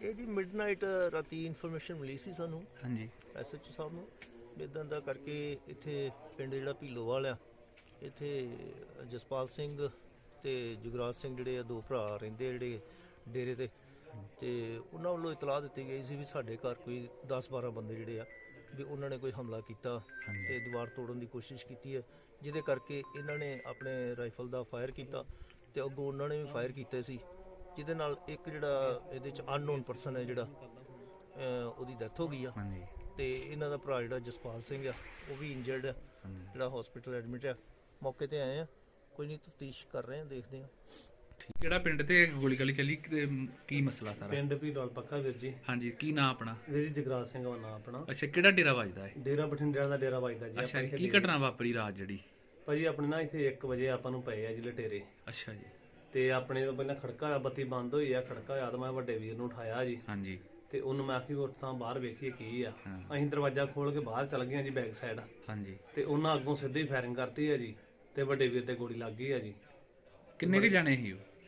ਇਹ ਜੀ ਮਿਡਨਾਈਟ ਰਾਤੀ ਇਨਫੋਰਮੇਸ਼ਨ ਮਿਲੀ ਸੀ ਸਾਨੂੰ ਹਾਂਜੀ। ਐਸਐਚਓ ਸਾਹਿਬ ਨੂੰ ਇਦਾਂ ਦਾ ਕਰਕੇ ਇੱਥੇ ਪਿੰਡ ਜਿਹੜਾ ਭੀਲੋਵਾਲ ਆ ਇੱਥੇ ਜਸਪਾਲ ਸਿੰਘ ਤੇ ਜੁਗਰਾਜ ਸਿੰਘ ਜਿਹੜੇ ਆ ਦੋ ਭਰਾ ਰਹਿੰਦੇ ਆ ਜਿਹੜੇ ਡੇਰੇ ਤੇ। ਤੇ ਉਹਨਾਂ ਵੱਲੋਂ ਇਤਲਾਹ ਦਿੱਤੀ ਗਈ ਸੀ ਵੀ ਸਾਡੇ ਘਰ ਕੋਈ 10-12 ਬੰਦੇ ਜਿਹੜੇ ਆ ਵੀ ਉਹਨਾਂ ਨੇ ਕੋਈ ਹਮਲਾ ਕੀਤਾ ਤੇ ਦੀਵਾਰ ਤੋੜਨ ਦੀ ਕੋਸ਼ਿਸ਼ ਕੀਤੀ ਹੈ ਜਿਹਦੇ ਕਰਕੇ ਇਹਨਾਂ ਨੇ ਆਪਣੇ ਰਾਈਫਲ ਦਾ ਫਾਇਰ ਕੀਤਾ ਤੇ ਅੱਗੋਂ ਉਹਨਾਂ ਨੇ ਵੀ ਫਾਇਰ ਕੀਤੇ ਸੀ। ਜਿਹਦੇ ਨਾਲ ਇੱਕ ਜਿਹੜਾ ਇਹਦੇ ਚ ਅਨਨੋਨ ਪਰਸਨ ਹੈ ਜਿਹੜਾ ਅਹ ਉਹਦੀ ਡੈਥ ਹੋ ਗਈ ਆ। ਹਾਂਜੀ। ਤੇ ਇਹਨਾਂ ਦਾ ਭਰਾ ਜਿਹੜਾ ਜਸਪਾਲ ਸਿੰਘ ਆ ਉਹ ਵੀ ਇੰਜਰਡ ਆ। ਜਿਹੜਾ ਹਸਪੀਟਲ ਐਡਮਿਟ ਆ। ਮੌਕੇ ਤੇ ਆਏ ਆ। ਕੋਈ ਨਹੀਂ ਤਫਤੀਸ਼ ਕਰ ਰਹੇ ਆ ਦੇਖਦੇ ਆ। ਕਿਹੜਾ ਪਿੰਡ ਤੇ ਗੋਲੀ ਗਲੀ ਚੱਲੀ? ਕੀ ਮਸਲਾ ਸਾਰਾ? ਪਿੰਡ ਭੀਲੋਲ ਪੱਕਾ ਵੀਰ ਜੀ। ਹਾਂਜੀ ਕੀ ਨਾਂ ਆਪਣਾ? ਵੀਰ ਜੀ ਜਗਰਾਜ ਸਿੰਘ ਦਾ ਨਾਂ ਆਪਣਾ। ਅੱਛਾ ਕਿਹੜਾ ਡੇਰਾ ਵੱਜਦਾ ਹੈ ਡੇਰਾ ਬਠਿੰਡਿਆਂ ਦਾ ਡੇਰਾ ਵੱਜਦਾ ਜੀ ਅੱਛਾ ਆਪਾਂ ਜੀ, ਇੱਥੇ ਕੀ ਘਟਨਾ ਵਾਪਰੀ ਰਾਤ ਜਿਹੜੀ? ਭਾਜੀ ਆਪਣੇ ਨਾ ਇੱਥੇ 1 ਵਜੇ ਆਪਾਂ ਨੂੰ ਪਏ ਆ ਜੀ ਲਟੇਰੇ। ਅੱਛਾ ਜੀ। ਤੇ ਆਪਣੇ ਤੋਂ ਪਹਿਲਾਂ ਖੜਕਾ ਹੋਇਆ ਬੱਤੀ ਬੰਦ ਹੋਈ ਆ ਖੜਕਾ ਹੋਇਆ ਤਾਂ ਮੈਂ ਵੱਡੇ ਵੀਰ ਨੂੰ ਉਠਾਇਆ ਜੀ। ਹਾਂਜੀ। ਤੇ ਉਹਨੂੰ ਮੈਂ ਆਖੀ ਉੱਠ ਤਾਂ ਬਾਹਰ ਵੇਖੀਏ ਕੀ ਆ। ਹਾਂ। ਅਸੀਂ ਦਰਵਾਜ਼ਾ ਖੋਲ ਕੇ ਬਾਹਰ ਚਲ ਗਏ ਆ ਜੀ ਬੈਕ ਸਾਈਡ। ਹਾਂਜੀ। ਤੇ ਉਹਨਾਂ ਅੱਗੋਂ ਸਿੱਧੀ ਫਾਇਰਿੰਗ ਕਰਤੀ ਆ ਜੀ ਤੇ ਵੱਡੇ ਵੀਰ ਤੇ ਗੋਲੀ ਲੱਗ ਗਈ ਆ ਜੀ। ਕਿੰਨੇ ਕੁ ਜਾਣੇ ਸੀ ਉਹ?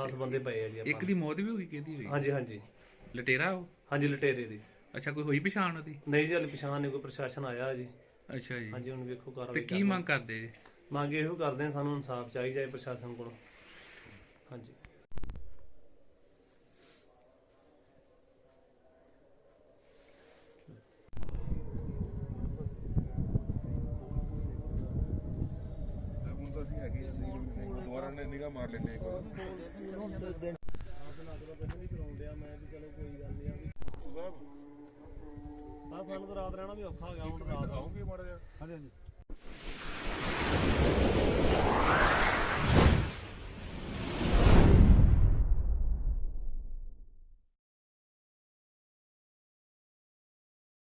10 ਬੰਦੇ ਪਏ ਆ ਜੀ ਇੱਕ ਆਪਾਂ ਦੀ ਮੌਤ ਵੀ ਹੋ ਗਈ ਕਿਹਦੀ ਹੋਈ। ਹਾਂਜੀ ਹਾਂਜੀ। ਲਟੇਰਾ ਉਹ? ਹਾਂਜੀ ਲਟੇਰੇ ਦੀ। ਅੱਛਾ ਕੋਈ ਹੋਈ ਪਛਾਣ ਉਹਦੀ? ਨਹੀਂ ਜੀ ਹਾਲੇ ਪਛਾਣ ਨਹੀਂ ਕੋਈ ਪ੍ਰਸ਼ਾਸਨ ਆਇਆ ਜੀ। ਅੱਛਾ ਜੀ। ਹਾਂਜੀ ਹੁਣ ਵੇਖੋ ਤੇ ਕਾਰਵਾਈ ਕੀ ਮੰਗ ਕਰਦੇ? ਜੀ ਮੰਗ ਇਹੋ ਕਰਦੇ ਆ ਸਾਨੂੰ ਇਨਸਾਫ ਚਾਹੀਦਾ ਹੈ ਪ੍ਰਸ਼ਾਸਨ ਕੋਲੋਂ। ਹਾਂਜੀ। ਹੁਣ ਤਾਂ ਅਸੀਂ ਹੈਗੇ ਆ ਨੇ ਮਾਰ ਲੈਂਦੇ ਇੱਕ ਵਾਰ। ਸਾਹਿਬ ਆ ਸਾਨੂੰ ਤਾਂ ਰਾਤ ਰਹਿਣਾ ਵੀ ਔਖਾ ਹੋ ਗਿਆ ਹੁਣ ਰਾਤ। ਆਉਂਗੇ ਮਾੜਾ ਜਿਹਾ? ਹਾਂਜੀ ਹਾਂਜੀ।